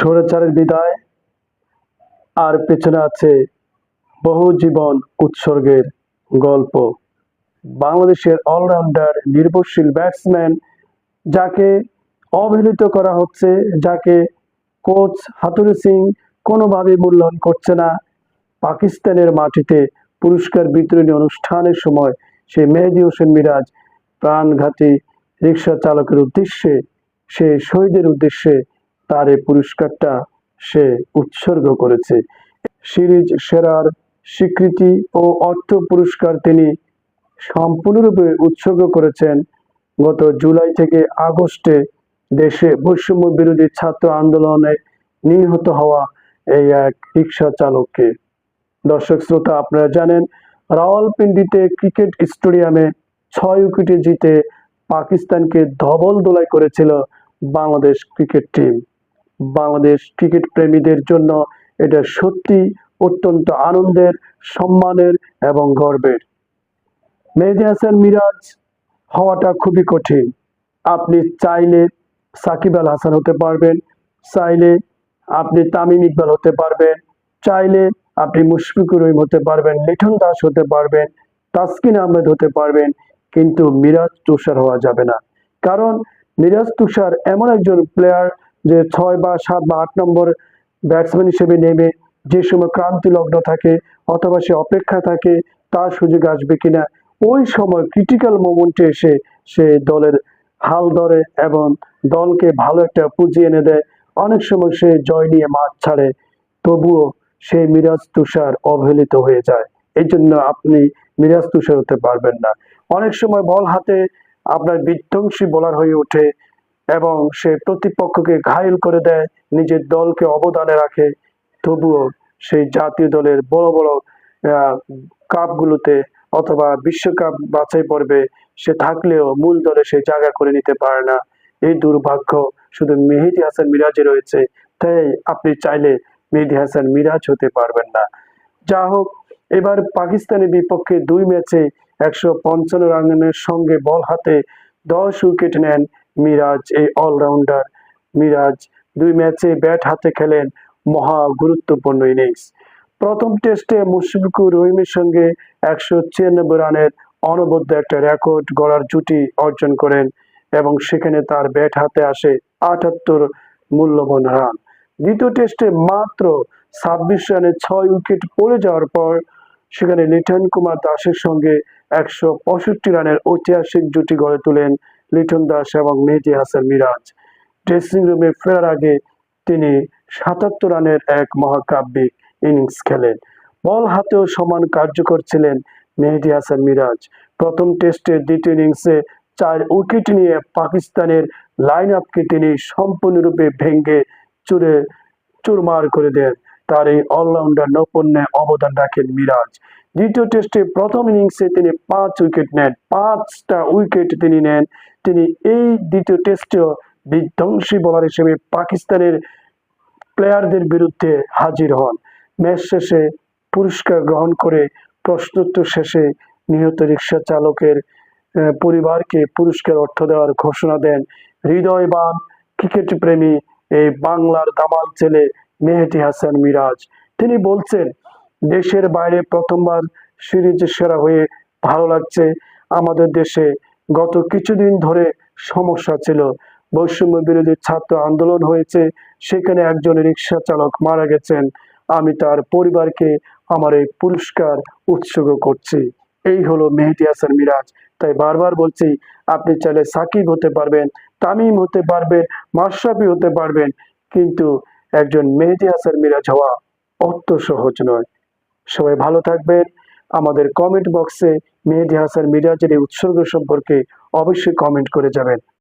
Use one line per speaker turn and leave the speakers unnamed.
স্বৈরাচারের বিদায়। আর পেছনে আছে বহু জীবন উৎসর্গের গল্প। বাংলাদেশের অলরাউন্ডার, নির্ভরশীল ব্যাটসম্যান যাকে অবহেলিত করা হচ্ছে, যাকে কোচ হাতুরু সিং কোনোভাবে মূল্যায়ন করছে না। পাকিস্তানের মাটিতে পুরস্কার বিতরণী অনুষ্ঠানের সময় সে মেহেদি হোসেন মিরাজ প্রাণঘাতী রিক্সা চালকের উদ্দেশ্যে সে শহীদের উদ্দেশ্যে তার এই পুরস্কারটা সে উৎসর্গ করেছে। সিরিজ সেরার স্বীকৃতি ও অর্থ পুরস্কার তিনি সম্পূর্ণরূপে উৎসর্গ করেছেন। গত জুলাই থেকে আগস্টে দেশে বৈষম্য বিরোধী ছাত্র আন্দোলনে নিহত হওয়া এই এক রিক্সা চালককে। দর্শক শ্রোতা, আপনারা জানেন, রাওয়ালপিন্ডিতে ক্রিকেট স্টেডিয়ামে ছয় উইকেটে জিতে পাকিস্তানকে ধবল দোলাই করেছিল Bangladesh cricket team. Bangladesh cricket প্রেমীদের জন্য এটা সত্যি অত্যন্ত আনন্দের, সম্মানের এবং গর্বের। মেহেদি হাসান মিরাজ হওয়াটা খুবই কঠিন। আপনি চাইলে সাকিব আল হাসান হতে পারবেন, চাইলে আপনি তামিম ইকবাল হতে পারবেন, চাইলে আপনি মুশফিকুর রহিম হতে পারবেন লিঠন দাস হতে পারবেন, তাসকিন আহমেদ হতে পারবেন, কিন্তু মিরাজ তুষার হওয়া যাবে না। কারণ মিরাজ তুষার এমন একজন প্লেয়ার যে ছয় বা সাত বা আট নম্বর ব্যাটসম্যান হিসেবে নেমে যে সময় ক্রান্তি লগ্ন থাকে অথবা সে অপেক্ষা থাকে, তার সুযোগ আসবে কিনা, ওই সময় ক্রিটিক্যাল মোমেন্টে এসে সে দলের হাল ধরে এবং দলকে ভালো একটা পুঁজি এনে দেয়। অনেক সময় সে জয় নিয়ে মাঠ ছাড়ে, তবুও সে মিরাজ তুষার অবহেলিত হয়ে যায়। এই জন্য আপনি মিরাজ তুষার হতে পারবেন না। অনেক সময় বল হাতে আপনার বিধ্বংসী বলার হয়ে ওঠে এবং সে প্রতিপক্ষকে ঘায়েল করে দেয়, নিজের দলকে অবদানে রাখে। তবুও সেই জাতীয় দলের বড় বড় কাপগুলোতে অথবা বিশ্বকাপ বাছাই পর্বে সে থাকলেও মূল দলে সে জায়গা করে নিতে পারে না। এই দুর্ভাগ্য শুধু মেহেদি হাসান মিরাজে রয়েছে, তাই আপনি চাইলে মেহেদি হাসান মিরাজ হতে পারবেন না। যা হোক, এবার পাকিস্তানের বিপক্ষে দুই ম্যাচে একশো পঞ্চান্ন রানের সঙ্গে বল হাতে দশ উইকেট নেন মিরাজ, এই অলরাউন্ডার মিরাজ, দুই ম্যাচে ব্যাট হাতে খেলেন মহা গুরুত্বপূর্ণ ইনিংস প্রথম টেস্টে মুশফিকুর রহিমের সঙ্গে একশো ছিয়ানব্বই রানের অনবদ্য একটা রেকর্ড গড়ার জুটি অর্জন করেন এবং সেখানে তার ব্যাট হাতে আসে আটাত্তর মূল্যবান রান। দ্বিতীয় টেস্টে মাত্র ছাব্বিশ রানে ছয় উইকেট পড়ে যাওয়ার পর সেখানে লিটন কুমার দাসের সঙ্গে একশো পঁয়ষট্টি রানের ঐতিহাসিক জুটি গড়ে তোলেন লিটন দাস এবং মেহেদি হাসান মিরাজ। ড্রেসিং রুমে ফেরার আগে তিনি সাতাত্তর রানের এক মহাকাব্যিক ইনিংস খেলেন। বল হাতেও সমান কার্যকর ছিলেন মেহেদি হাসান মিরাজ। প্রথম টেস্টের দ্বিতীয় ইনিংসে চার উইকেট নিয়ে পাকিস্তানের লাইন আপকে তিনি সম্পূর্ণরূপে ভেঙ্গে চুরে চুরমার করে দেন। তার এই অলরাউন্ডার নৈপুণ্যে অবদান রাখেন মিরাজ। দ্বিতীয় টেস্টে প্রথম ইনিংসে তিনি পাঁচ উইকেট নেন, পাঁচটা উইকেট তিনি নেন। তিনি এই দ্বিতীয় টেস্টেও বিধ্বংসী বোলার হিসেবে পাকিস্তানের প্লেয়ারদের বিরুদ্ধে হাজির হন। ম্যাচ শেষে পুরস্কার গ্রহণ করে প্রশ্নোত্তর শেষে নিহত রিক্সা চালকের পরিবারকে পুরস্কার অর্থ দেওয়ার ঘোষণা দেন। হৃদয়বান ক্রিকেট প্রেমী এই বাংলার দামাল ছেলে মেহেদি হাসান মিরাজ। তিনি বলছেন, দেশের বাইরে প্রথমবার সিরিজ সেরা হয়ে ভালো লাগছে। আমাদের দেশে গত কিছুদিন ধরে সমস্যা ছিল। বৈষম্য বিরোধী ছাত্র আন্দোলন হয়েছে, সেখানে একজন রিক্সা চালক মারা গেছেন। আমি তার পরিবারকে আমার এই পুরস্কার উৎসর্গ করছি। এই হলো মেহেদি হাসান মিরাজ। তাই বারবার বলছি, আপনি চাইলে সাকিব হতে পারবেন, তামিম হতে পারবেন, মাশরাফি হতে পারবেন, কিন্তু একজন মেহেদি হাসান মিরাজ হওয়া অত সহজ নয়। সবাই ভালো থাকবেন। আমাদের কমেন্ট বক্সে মেহেদি হাসান মিরাজের এই উৎসর্গ সম্পর্কে অবশ্যই কমেন্ট করে যাবেন।